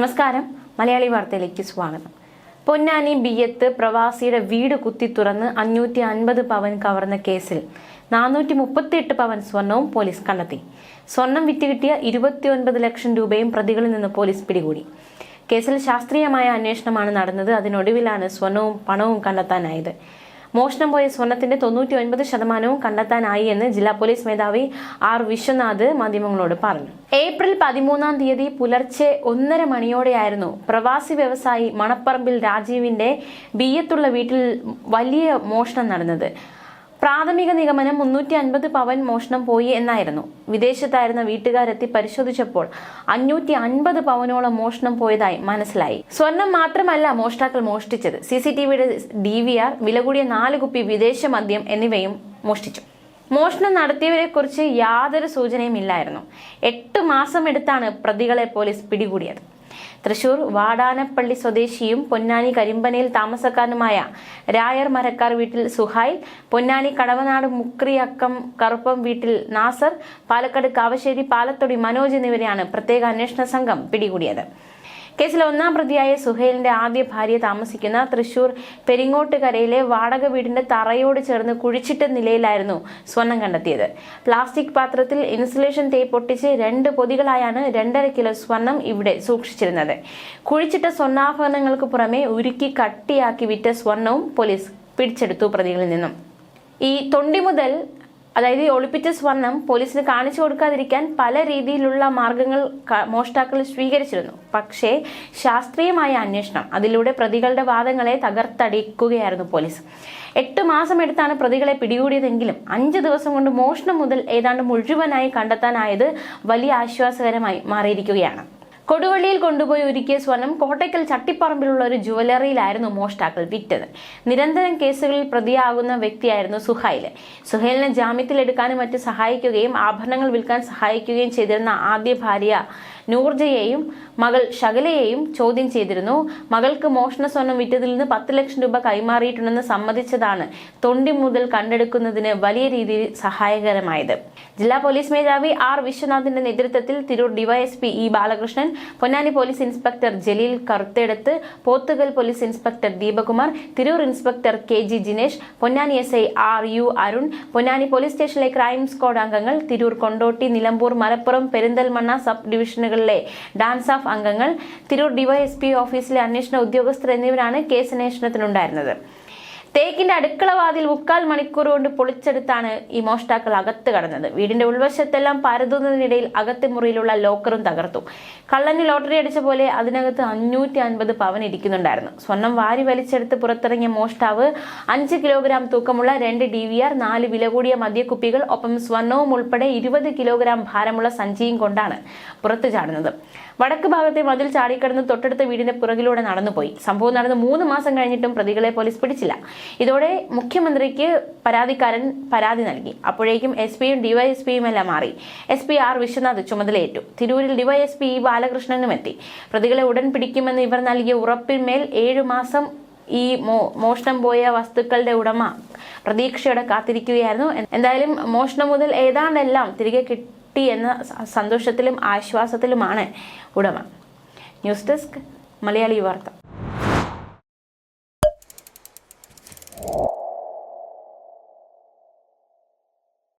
നമസ്കാരം. മലയാളി വാർത്തയിലേക്ക് സ്വാഗതം. പൊന്നാനി ബിയത്ത് പ്രവാസിയുടെ വീട് കുത്തി തുറന്ന് അഞ്ഞൂറ്റി അൻപത് പവൻ കവർന്ന കേസിൽ നാനൂറ്റി മുപ്പത്തിയെട്ട് പവൻ സ്വർണവും പോലീസ് കണ്ടെത്തി. സ്വർണം വിറ്റുകിട്ടിയ ഇരുപത്തിയൊൻപത് ലക്ഷം രൂപയും പ്രതികളിൽ നിന്ന് പോലീസ് പിടികൂടി. കേസിൽ ശാസ്ത്രീയമായ അന്വേഷണമാണ് നടന്നത്. അതിനൊടുവിലാണ് സ്വർണവും പണവും കണ്ടെത്താനായത്. മോഷണം പോയ സ്വർണത്തിന്റെ തൊണ്ണൂറ്റി ഒൻപത് ശതമാനവും കണ്ടെത്താനായി എന്ന് ജില്ലാ പോലീസ് മേധാവി ആർ വിശ്വനാഥ് മാധ്യമങ്ങളോട് പറഞ്ഞു. ഏപ്രിൽ പതിമൂന്നാം തീയതി പുലർച്ചെ ഒന്നര മണിയോടെയായിരുന്നു പ്രവാസി വ്യവസായി മണപ്പറമ്പിൽ രാജീവിന്റെ ബിയ്യത്തുള്ള വീട്ടിൽ വലിയ മോഷണം നടന്നത്. പ്രാഥമിക നിഗമനം മുന്നൂറ്റി അൻപത് പവൻ മോഷണം പോയി എന്നായിരുന്നു. വിദേശത്തായിരുന്ന വീട്ടുകാരെത്തി പരിശോധിച്ചപ്പോൾ അഞ്ഞൂറ്റി അൻപത് പവനോളം മോഷണം പോയതായി മനസ്സിലായി. സ്വർണം മാത്രമല്ല മോഷ്ടാക്കൾ മോഷ്ടിച്ചത്. സി സി ടി വിയുടെ ഡി വി ആർ വില കൂടിയ നാല് കുപ്പി വിദേശ മദ്യം എന്നിവയും മോഷ്ടിച്ചു. മോഷണം നടത്തിയവരെ കുറിച്ച് യാതൊരു സൂചനയും ഇല്ലായിരുന്നു എട്ട് മാസം എടുത്താണ് പ്രതികളെ പോലീസ് പിടികൂടിയത്. തൃശൂർ വാടാനപ്പള്ളി സ്വദേശിയും പൊന്നാനി കരിമ്പനയിൽ താമസക്കാരനുമായ രായർ മരക്കാർ വീട്ടിൽ സുഹായ് പൊന്നാനി കടവനാട് മുക്രി മുക്രിയക്കം കറുപ്പം വീട്ടിൽ നാസർ പാലക്കാട് കാവശ്ശേരി പാലത്തൊടി മനോജ് എന്നിവരെയാണ് പ്രത്യേക അന്വേഷണ സംഘം പിടികൂടിയത്. കേസിൽ ഒന്നാം പ്രതിയായ സുഹേലിന്റെ ആദ്യ ഭാര്യ താമസിക്കുന്ന തൃശൂർ പെരിങ്ങോട്ടുകരയിലെ വാടക വീടിന്റെ തറയോട് ചേർന്ന് കുഴിച്ചിട്ട നിലയിലായിരുന്നു സ്വർണം കണ്ടെത്തിയത്. പ്ലാസ്റ്റിക് പാത്രത്തിൽ ഇൻസുലേഷൻ ടേപ്പ് ഒട്ടിച്ച് രണ്ട് പൊതികളായാണ് രണ്ടര കിലോ സ്വർണം ഇവിടെ സൂക്ഷിച്ചിരുന്നത്. കുഴിച്ചിട്ട സ്വർണാഭരണങ്ങൾക്ക് പുറമെ ഉരുക്കി കട്ടിയാക്കി വിറ്റ സ്വർണവും പോലീസ് പിടിച്ചെടുത്തു പ്രതികളിൽ നിന്നും. ഈ തൊണ്ടി മുതൽ അതായത് ഈ ഒളിപ്പിച്ച സ്വർണം പോലീസിന് കാണിച്ചു കൊടുക്കാതിരിക്കാൻ പല രീതിയിലുള്ള മാർഗങ്ങൾ മോഷ്ടാക്കൾ സ്വീകരിച്ചിരുന്നു. പക്ഷേ ശാസ്ത്രീയമായ അന്വേഷണം അതിലൂടെ പ്രതികളുടെ വാദങ്ങളെ തകർത്തടിക്കുകയായിരുന്നു പോലീസ്. എട്ട് മാസം എടുത്താണ് പ്രതികളെ പിടികൂടിയതെങ്കിലും അഞ്ച് ദിവസം കൊണ്ട് മോഷണം മുതൽ ഏതാണ്ട് മുഴുവനായി കണ്ടെത്താനായത് വലിയ ആശ്വാസകരമായി മാറിയിരിക്കുകയാണ്. കൊടുവള്ളിയിൽ കൊണ്ടുപോയി ഒരുക്കിയ സ്വർണം കോട്ടയ്ക്കൽ ചട്ടിപ്പറമ്പിലുള്ള ഒരു ജുവലറിയിലായിരുന്നു മോഷ്ടാക്കൾ വിറ്റത്. നിരന്തരം കേസുകളിൽ പ്രതിയാകുന്ന വ്യക്തിയായിരുന്നു സുഹൈൽ. സുഹൈലിനെ ജാമ്യത്തിലെടുക്കാനും മറ്റ് സഹായിക്കുകയും ആഭരണങ്ങൾ വിൽക്കാൻ സഹായിക്കുകയും ചെയ്തിരുന്ന ആദ്യ ഭാര്യ നൂർജയെയും മകൾ ശകലയെയും ചോദ്യം ചെയ്തിരുന്നു. മകൾക്ക് മോഷണ സ്വർണം വിറ്റതിൽ നിന്ന് പത്ത് ലക്ഷം രൂപ കൈമാറിയിട്ടുണ്ടെന്ന് സമ്മതിച്ചതാണ് തൊണ്ടി മുതൽ കണ്ടെടുക്കുന്നതിന് വലിയ രീതിയിൽ സഹായകരമായത്. ജില്ലാ പോലീസ് മേധാവി ആർ വിശ്വനാഥിന്റെ നേതൃത്വത്തിൽ Tirur DYSP E Balakrishnan Ponnani police inspector Jaleel Karuthedath Pothukal police inspector Deepakumar Tirur inspector K G Jinesh Ponnani S I R U Arun Ponnani police സ്റ്റേഷനിലെ ക്രൈം സ്ക്വാഡ് അംഗങ്ങൾ തിരൂർ കൊണ്ടോട്ടി നിലമ്പൂർ മലപ്പുറം പെരിന്തൽമണ്ണ സബ് ഡിവിഷനുകളിലെ ഡാൻസ് ഓഫ് അംഗങ്ങൾ Tirur DYSP ഓഫീസിലെ അന്വേഷണ ഉദ്യോഗസ്ഥർ എന്നിവരാണ് കേസ് കേസന്വേഷണത്തിനുണ്ടായിരുന്നത് തേക്കിന്റെ അടുക്കള വാതിൽ മുക്കാൽ മണിക്കൂർ കൊണ്ട് പൊളിച്ചെടുത്താണ് ഈ മോഷ്ടാക്കൾ അകത്ത് കടന്നത്. വീടിന്റെ ഉൾവശത്തെല്ലാം പരതുന്നതിനിടയിൽ അകത്തെ മുറിയിലുള്ള ലോക്കറും തകർത്തു. കള്ളന് ലോട്ടറി അടിച്ച പോലെ അതിനകത്ത് അഞ്ഞൂറ്റി അൻപത് പവൻ ഇരിക്കുന്നുണ്ടായിരുന്നു. സ്വർണം വാരി വലിച്ചെടുത്ത് പുറത്തിറങ്ങിയ മോഷ്ടാവ് അഞ്ച് കിലോഗ്രാം തൂക്കമുള്ള രണ്ട് ഡി വി ആർ നാല് വില കൂടിയ മദ്യക്കുപ്പികൾ ഒപ്പം സ്വർണവും ഉൾപ്പെടെ ഇരുപത് കിലോഗ്രാം ഭാരമുള്ള സഞ്ചിയും കൊണ്ടാണ് പുറത്തു ചാടുന്നത്. വടക്ക് ഭാഗത്തെ മതിൽ ചാടിക്കടന്ന് തൊട്ടടുത്ത വീടിന്റെ പുറകിലൂടെ നടന്നുപോയി. സംഭവം നടന്ന് മൂന്ന് മാസം കഴിഞ്ഞിട്ടും പ്രതികളെ പോലീസ് പിടിച്ചില്ല. ഇതോടെ മുഖ്യമന്ത്രിക്ക് പരാതിക്കാരൻ പരാതി നൽകി. അപ്പോഴേക്കും എസ് പിയും ഡിവൈഎസ്പിയും എല്ലാം മാറി. എസ് പി ആർ വിശ്വനാഥ് ചുമതലയേറ്റു. തിരൂരിൽ ഡിവൈഎസ്പി ഇ ബാലകൃഷ്ണനും എത്തി. പ്രതികളെ ഉടൻ പിടിക്കുമെന്ന് ഇവർ നൽകിയ ഉറപ്പിന്മേൽ ഏഴു മാസം ഈ മോ മോഷണം പോയ വസ്തുക്കളുടെ ഉടമ പ്രതീക്ഷയോടെ കാത്തിരിക്കുകയായിരുന്നു. എന്തായാലും മോഷണം മുതൽ ഏതാണ്ടെല്ലാം തിരികെ കിട്ടി എന്ന സന്തോഷത്തിലും ആശ്വാസത്തിലുമാണ് ഉടമ. ന്യൂസ് ഡെസ്ക് മലയാളി വാർത്ത.